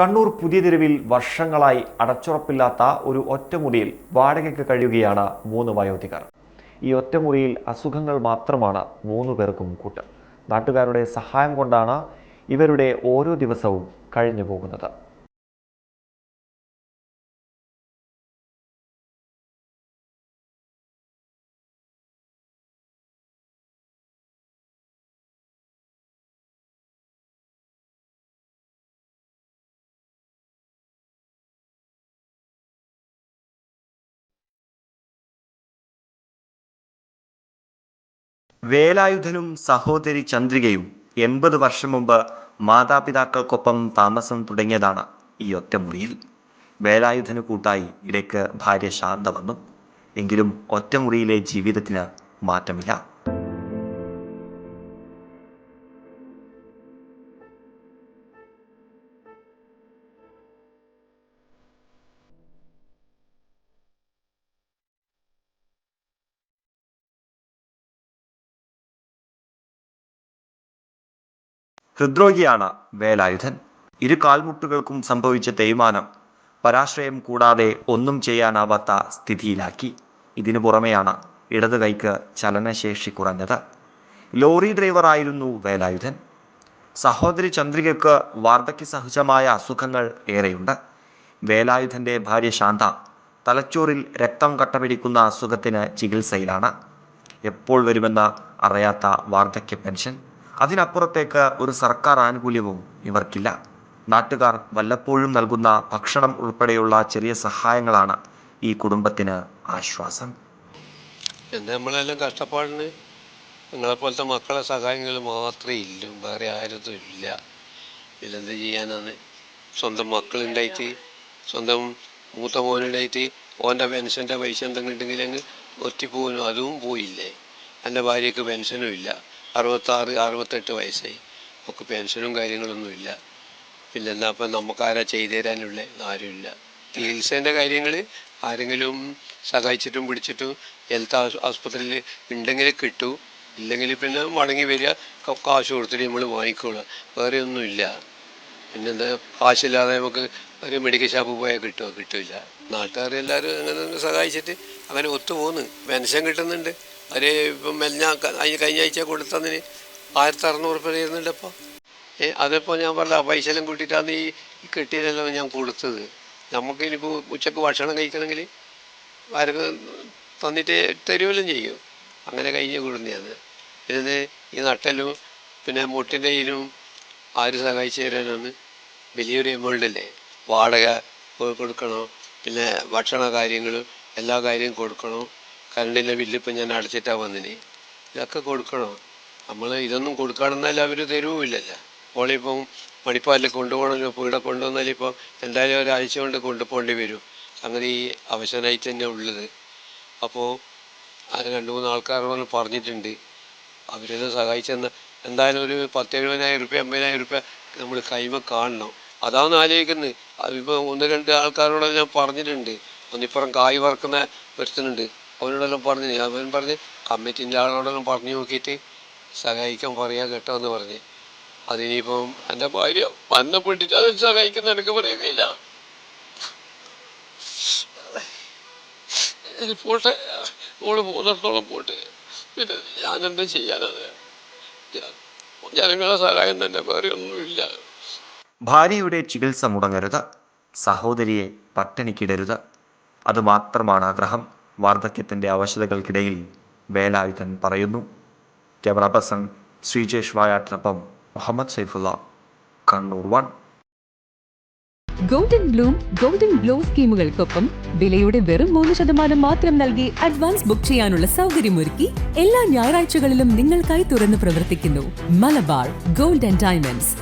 കണ്ണൂർ പുതിയ തെരുവിൽ വർഷങ്ങളായി അടച്ചുറപ്പില്ലാത്ത ഒരു ഒറ്റമുറിയിൽ വാടകയ്ക്ക് കഴിയുകയാണ് മൂന്ന് വയോധികർ. ഈ ഒറ്റമുറിയിൽ അസുഖങ്ങൾ മാത്രമാണ് മൂന്ന് പേർക്കും കൂട്ട്. നാട്ടുകാരുടെ സഹായം കൊണ്ടാണ് ഇവരുടെ ഓരോ ദിവസവും കഴിഞ്ഞു പോകുന്നത് വേലായുധനും സഹോദരി ചന്ദ്രികയും എൺപത് വർഷം മുമ്പ് മാതാപിതാക്കൾക്കൊപ്പം താമസം തുടങ്ങിയതാണ് ഈ ഒറ്റമുറിയിൽ. വേലായുധന് കൂട്ടായി ഇടയ്ക്ക് ഭാര്യ ശാന്ത വന്നു. എങ്കിലും ഒറ്റമുറിയിലെ ജീവിതത്തിന് മാറ്റമില്ല. ഹൃദ്രോഗിയാണ് വേലായുധൻ. ഇരു കാൽമുട്ടുകൾക്കും സംഭവിച്ച തേയ്മാനം പരാശ്രയം കൂടാതെ ഒന്നും ചെയ്യാനാവാത്ത സ്ഥിതിയിലാക്കി. ഇതിനു പുറമെയാണ് ഇടത് കൈക്ക് ചലനശേഷി കുറഞ്ഞത്. ലോറി ഡ്രൈവറായിരുന്നു വേലായുധൻ. സഹോദരി ചന്ദ്രികയ്ക്ക് വാർദ്ധക്യ സഹജമായ അസുഖങ്ങൾ ഏറെയുണ്ട്. വേലായുധന്റെ ഭാര്യ ശാന്ത തലച്ചോറിൽ രക്തം കട്ടപിടിക്കുന്ന അസുഖത്തിന് ചികിത്സയിലാണ്. എപ്പോൾ വരുമെന്ന് അറിയാത്ത വാർദ്ധക്യ പെൻഷൻ അതിനപ്പുറത്തേക്ക് ഒരു സർക്കാർ ആനുകൂല്യവും ഇവർക്കില്ല. നാട്ടുകാർ വല്ലപ്പോഴും നൽകുന്ന ഭക്ഷണം ഉൾപ്പെടെയുള്ള ചെറിയ സഹായങ്ങളാണ് ഈ കുടുംബത്തിന് ആശ്വാസം. പിന്നെ നമ്മളെല്ലാം കഷ്ടപ്പാടിന് നിങ്ങളെപ്പോലത്തെ മക്കളെ സഹായങ്ങൾ മാത്രമേ ഇല്ല. വേറെ ആരതും ഇല്ല. ഇതെന്ത് ചെയ്യാനാണ്? സ്വന്തം മക്കളുണ്ടായിട്ട് സ്വന്തം മൂത്ത മോനുണ്ടായിട്ട് ഓന്റെ പെൻഷന്റെ പൈസ എന്തെങ്കിലും ഉണ്ടെങ്കിൽ അങ്ങ് ഒറ്റിപ്പോകുന്നു അതും പോയില്ലേ. എന്റെ ഭാര്യയ്ക്ക് പെൻഷനും ഇല്ല. അറുപത്താറ് അറുപത്തെട്ട് വയസ്സായി. നമുക്ക് പെൻഷനും കാര്യങ്ങളൊന്നുമില്ല. പിന്നെ എന്നാൽ അപ്പം നമുക്കാരാ ചെയ്തു തരാനുള്ള ആരുമില്ല. ചികിത്സേന്റെ കാര്യങ്ങൾ ആരെങ്കിലും സഹായിച്ചിട്ടും പിടിച്ചിട്ടും ഹെൽത്ത് ആസ്പത്രിയിൽ ഉണ്ടെങ്കിൽ കിട്ടൂ. ഇല്ലെങ്കിൽ പിന്നെ മടങ്ങി വരിക കാശ് കൊടുത്തിട്ട് നമ്മൾ വാങ്ങിക്കോളാം വേറെ ഒന്നുമില്ല. പിന്നെന്താ കാശില്ലാതെ നമുക്ക് ഒരു മെഡിക്കൽ ഷോപ്പ് പോയാൽ കിട്ടുമോ കിട്ടില്ല നാട്ടുകാർ എല്ലാവരും അങ്ങനെ സഹായിച്ചിട്ട് അങ്ങനെ ഒത്തു പോകുന്നു പെൻഷൻ കിട്ടുന്നുണ്ട്. ഒരു ഇപ്പം മെല്ല കഴിഞ്ഞ ആഴ്ച കൊടുത്തതിന് ആയിരത്തി അറുന്നൂറ് രൂപ തരുന്നുണ്ട് അപ്പോൾ അതിപ്പോൾ ഞാൻ പറഞ്ഞ ആ പൈസ എല്ലാം കൂട്ടിയിട്ടാണ് ഈ കെട്ടിയതെല്ലാം ഞാൻ കൊടുത്തത്. നമുക്ക് നമുക്കിനിപ്പോൾ ഉച്ചയ്ക്ക് ഭക്ഷണം കഴിക്കണമെങ്കിൽ ആർക്ക് തന്നിട്ട് തരുമല്ലോ ചെയ്യും. അങ്ങനെ കഴിഞ്ഞ് കൂടുന്നതാണ്. ഇതിന് ഈ നട്ടലും പിന്നെ മുട്ടിന്റെ ഇതിനും ആര് സഹായിച്ചു തരാനാണ് വലിയൊരു എമൗണ്ട് അല്ലേ വാടക കൊടുക്കണം പിന്നെ ഭക്ഷണ കാര്യങ്ങളും എല്ലാ കാര്യവും കൊടുക്കണം. കറണ്ടിന്റെ ബില്ലിപ്പം ഞാൻ അടച്ചിട്ടാണ് വന്നിന്. ഇതൊക്കെ കൊടുക്കണോ. നമ്മൾ ഇതൊന്നും കൊടുക്കുകയാണെന്നാൽ അവർ തരുവില്ലല്ലോ ഓളിപ്പം മണിപ്പാലിൽ കൊണ്ടുപോകണമല്ലോ ഇപ്പോൾ ഇവിടെ കൊണ്ടുവന്നാൽ ഇപ്പോൾ എന്തായാലും ഒരാഴ്ച കൊണ്ട് കൊണ്ടുപോകേണ്ടി വരും. അങ്ങനെ ഈ അവശനായി തന്നെ ഉള്ളത്. അപ്പോൾ അത് രണ്ട് മൂന്ന് ആൾക്കാരോട് പറഞ്ഞിട്ടുണ്ട്. അവരത് സഹായിച്ചെന്ന് എന്തായാലും ഒരു പത്ത് എഴുപതിനായിരം റുപ്യ അമ്പതിനായിരം റുപ്യ നമ്മൾ കൈമ കാണണം. അതാണ് ആലോചിക്കുന്നത് അതിപ്പോൾ ഒന്ന് രണ്ട് ആൾക്കാരോട് ഞാൻ പറഞ്ഞിട്ടുണ്ട്. ഒന്നിപ്പുറം കായ് വറക്കുന്ന ഒരുത്തനുണ്ട്. അവനോടെല്ലാം പറഞ്ഞു അവൻ പറഞ്ഞ് കമ്മിറ്റിന്റെ ആളോടെല്ലാം പറഞ്ഞു നോക്കിയിട്ട് സഹായിക്കാൻ പറയാ കേട്ടോ എന്ന് പറഞ്ഞ്. അതിനിപ്പം എന്റെ ഭാര്യ വന്നപ്പെട്ടിട്ട് അത് സഹായിക്കുന്ന എനിക്ക് പറയുന്നില്ല. പോട്ടെ നമ്മൾ പോകുന്നിടത്തോളം പോട്ടെ. പിന്നെ ഞാനെന്താ ചെയ്യാനത് ജനങ്ങളെ സഹായം തന്നെ വേറെ ഒന്നുമില്ല. ഭാര്യയുടെ ചികിത്സ മുടങ്ങരുത്. സഹോദരിയെ പട്ടിണിക്കിടരുത്. അതുമാത്രമാണ് ആഗ്രഹം. വാർദ്ധക്യത്തിന്റെ ആവശ്യതകൾക്കിടയിൽ വേലായുധൻ പറയുന്നു. Camera person Sreejesh വായാട്ടിനൊപ്പം Muhammad Saifulla Kannur one. Golden bloom golden glow സ്കീമുകൾക്കൊപ്പം വിലയുടെ വെറും മൂന്ന് ശതമാനം മാത്രം നൽകി അഡ്വാൻസ് ബുക്ക് ചെയ്യാനുള്ള സൗകര്യമൊരുക്കി എല്ലാ ഞായറാഴ്ചകളിലും നിങ്ങൾക്കായി തുറന്നു പ്രവർത്തിക്കുന്നു മലബാർ ഗോൾഡ് ആൻഡ് ഡയമണ്ട്സ്.